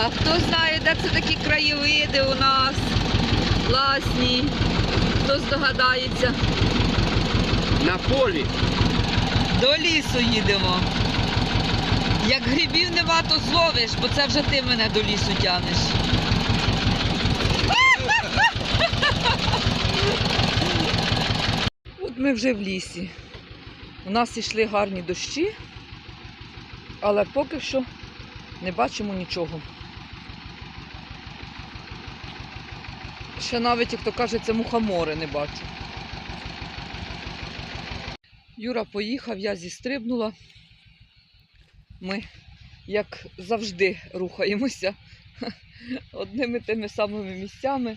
А хто знає, де це такі краєвиди у нас класні? Хто здогадається? На полі. До лісу їдемо. Як грибів нема, то зловиш, бо це вже ти мене до лісу тянеш. От ми вже в лісі. У нас йшли гарні дощі, але поки що не бачимо нічого. Ще навіть, як то кажеться, мухомори не бачу. Юра поїхав, я зістрибнула. Ми, як завжди, рухаємося одними тими самими місцями,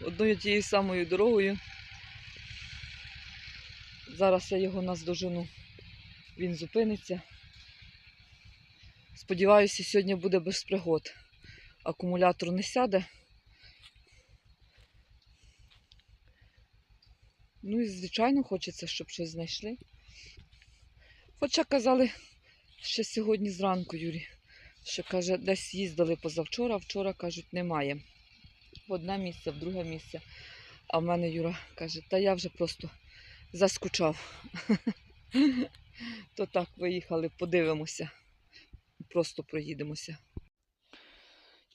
одною тією самою дорогою. Зараз я його наздожену. Він зупиниться. Сподіваюся, сьогодні буде без пригод. Акумулятор не сяде. Ну і звичайно хочеться, щоб щось знайшли. Хоча казали ще сьогодні зранку, Юрій, що каже, десь їздили позавчора, вчора кажуть, немає. В одне місце, в друге місце. А в мене Юра каже, та я вже просто заскучав. То так виїхали, подивимося. Просто проїдемося.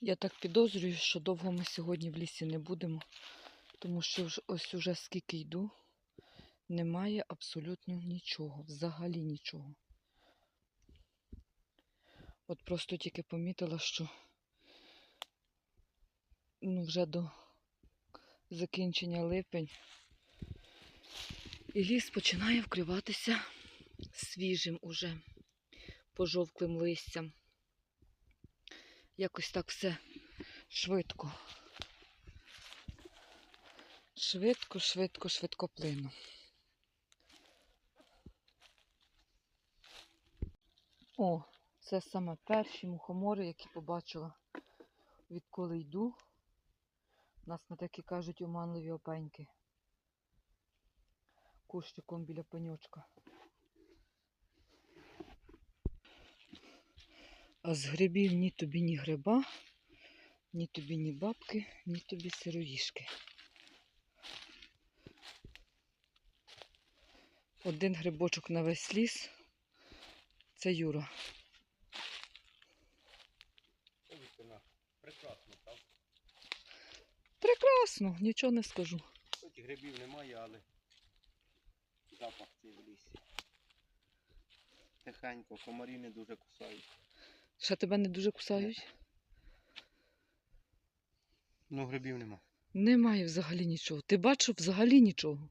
Я так підозрюю, що довго ми сьогодні в лісі не будемо, тому що ось уже скільки йду, немає абсолютно нічого, взагалі нічого. От просто тільки помітила, що ну, вже до закінчення липень і ліс починає вкриватися свіжим уже пожовклим листям. Якось так все швидко. Швидко, швидко, швидкоплинно. О, це саме перші мухомори, які побачила, відколи йду. У нас на такі кажуть оманливі опеньки. Кущиком біля пеньочка. А з грибів ні тобі, ні гриба, ні тобі, ні бабки, ні тобі сироїшки. Один грибочок на весь ліс. Це Юра. Прекрасно, так? Прекрасно, нічого не скажу. Хоч грибів немає, але запах цей в лісі. Тихенько, комарі не дуже кусають. Ще тебе не дуже кусають? Ну, грибів нема. Немає взагалі нічого. Ти бачив взагалі нічого.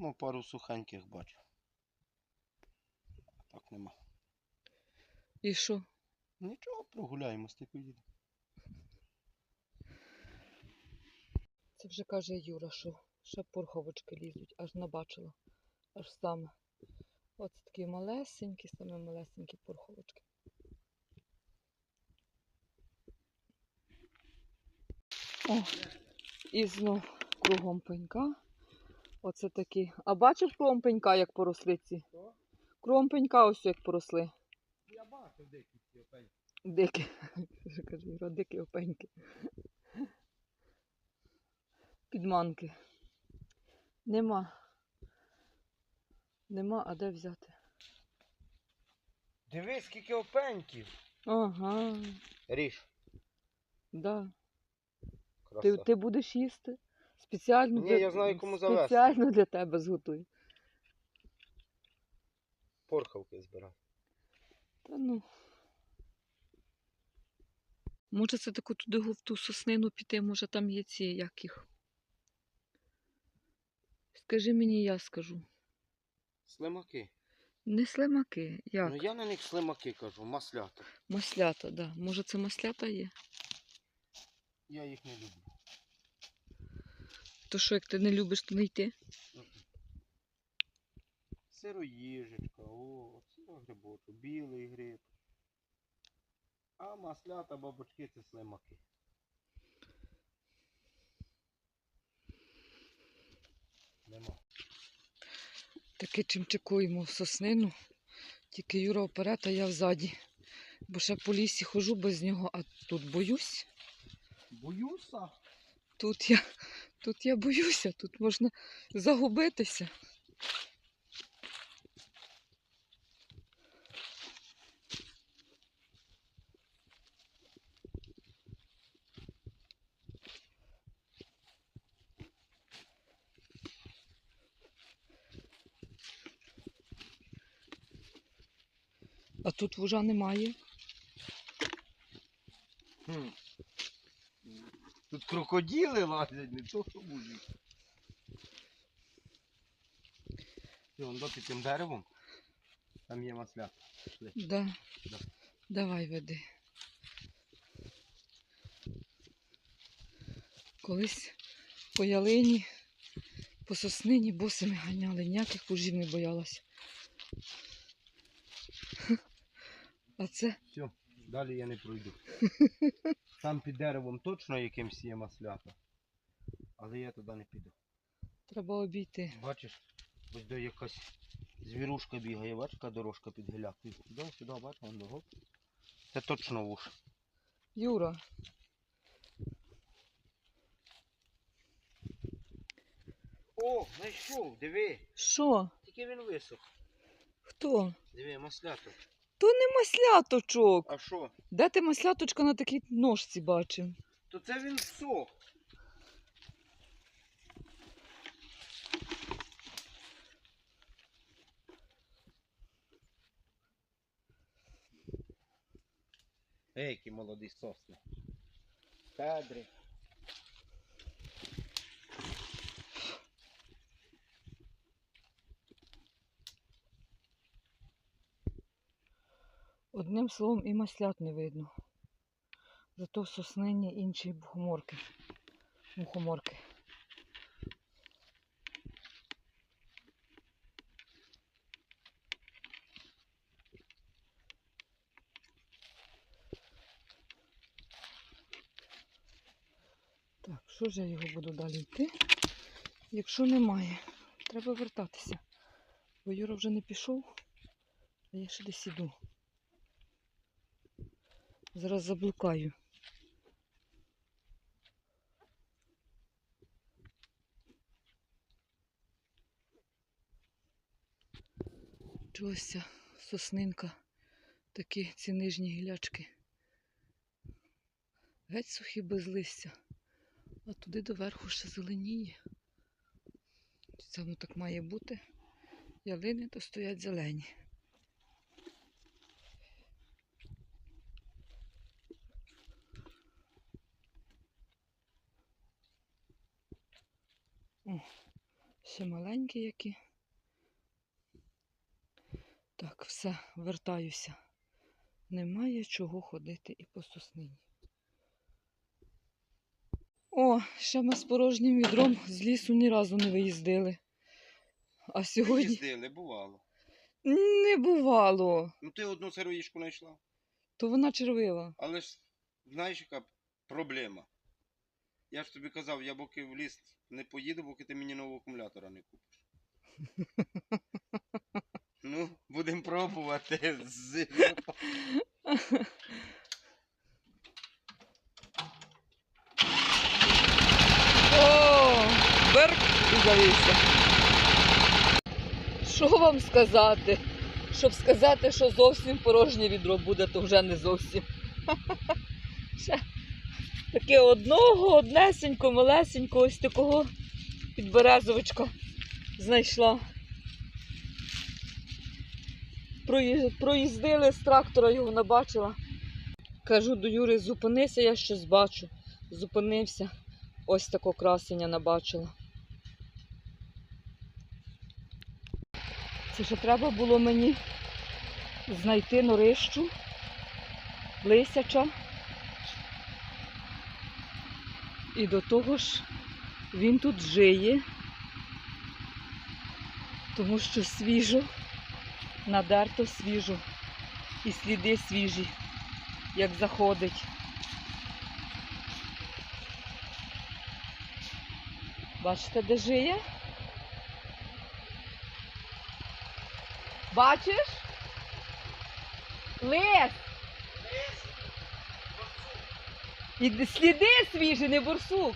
Тому пару сухеньких бачу. Так нема. І що? Нічого, прогуляємось, ти поїдемо. Це вже каже Юра, що ще порховочки лізуть, аж набачила. Аж саме. Ось такі малесенькі, саме малесенькі порховочки. О, і знов кругом пенька. Оце такі. А бачив кругом пенька, як поросли ці? Що? Кругом пенька ось як поросли. Я бачив деякі ці опеньки. Дикі. Кажу, дикі опеньки. Підманки. Нема. Нема, а де взяти? Дивись, скільки опеньків. Ага, Ріж. да. Краса. Ти, ти будеш їсти? Спеціально Ні, для, я знаю, кому завести. Спеціально для тебе зготую. Порхавки збирай. Та ну. Може це таку туди в ту соснину піти, може там є ці, як їх. Скажи мені, я скажу. Слимаки. Не слимаки, як? Ну я на них слимаки кажу, маслята. Маслята, да. Може це маслята є? Я їх не люблю. То що, як ти не любиш, не йти? Сироїжечка, о, грибочок, білий гриб. А маслята, бабочки це слимаки. Нема. Таки чимчикуємо в соснину. Тільки Юра вперед, а я взаді. Бо ще по лісі хожу без нього, а тут боюсь. Боюся. Тут я, тут я боюся, тут можна загубитися. А тут вужа немає. Тут крокодили лазять, не то що мужик. І вон до під тим деревом. Там є масля. Да. Да. Давай веди. Колись по ялині, по соснині босими ганяли, ніяких вужів не боялася. А це Все, далі я не пройду. Там під деревом точно якимсь є маслята. Але я туди не піду. треба обійти. Бачиш, ось де якась звірушка бігає, бачиш, яка дорожка під гілякою. Сюди, сюди, бачиш, вон гоп. Це точно вуш. Юра, О, знайшов, диви. що? Тільки він висох. Хто? Диви, маслято. То не масляточок. А що? Де ти масляточка на такій ножці бачив? То це він сох. Ей, які молоді сосни. Кадри. Одним словом, і маслят не видно. Зато соснині інші бухоморки. Мухоморки. Так, що ж я його буду далі йти? Якщо немає, треба вертатися. Бо Юра вже не пішов, а я ще десь іду. Зараз заблукаю. Чогось соснинка, такі ці нижні гілячки. Геть сухі без листя, а туди доверху ще зеленіє. Це воно так має бути. Ялини то стоять зелені. О, ще маленькі які. Так, все, вертаюся. Немає чого ходити і по соснині. О, ще ми з порожнім відром з лісу ні разу не виїздили. А сьогодні Їздили, бувало. не бувало. Ну ти одну сироїшку знайшла. То вона червива. Але ж знаєш, яка проблема? Я ж тобі казав, я поки в ліс не поїду, поки ти мені нового акумулятора не купиш. ну, будемо пробувати. З- О, берк і завівся. Що вам сказати? Щоб сказати, що зовсім порожнє відро буде, то вже не зовсім. Ще таке одного, однесенько, малесенько, ось такого підберезовичка знайшла. Проїздили з трактора, його набачила. Кажу до Юри, зупинися, я щось бачу. Зупинився. Ось таке красення набачила. Це ще треба було мені знайти норищу, лисяча. І до того ж він тут жиє, тому що свіжо, надерто свіжо і сліди свіжі, як заходить. Бачите, де жиє? Бачиш? Лис! І сліди свіжі, не борсук.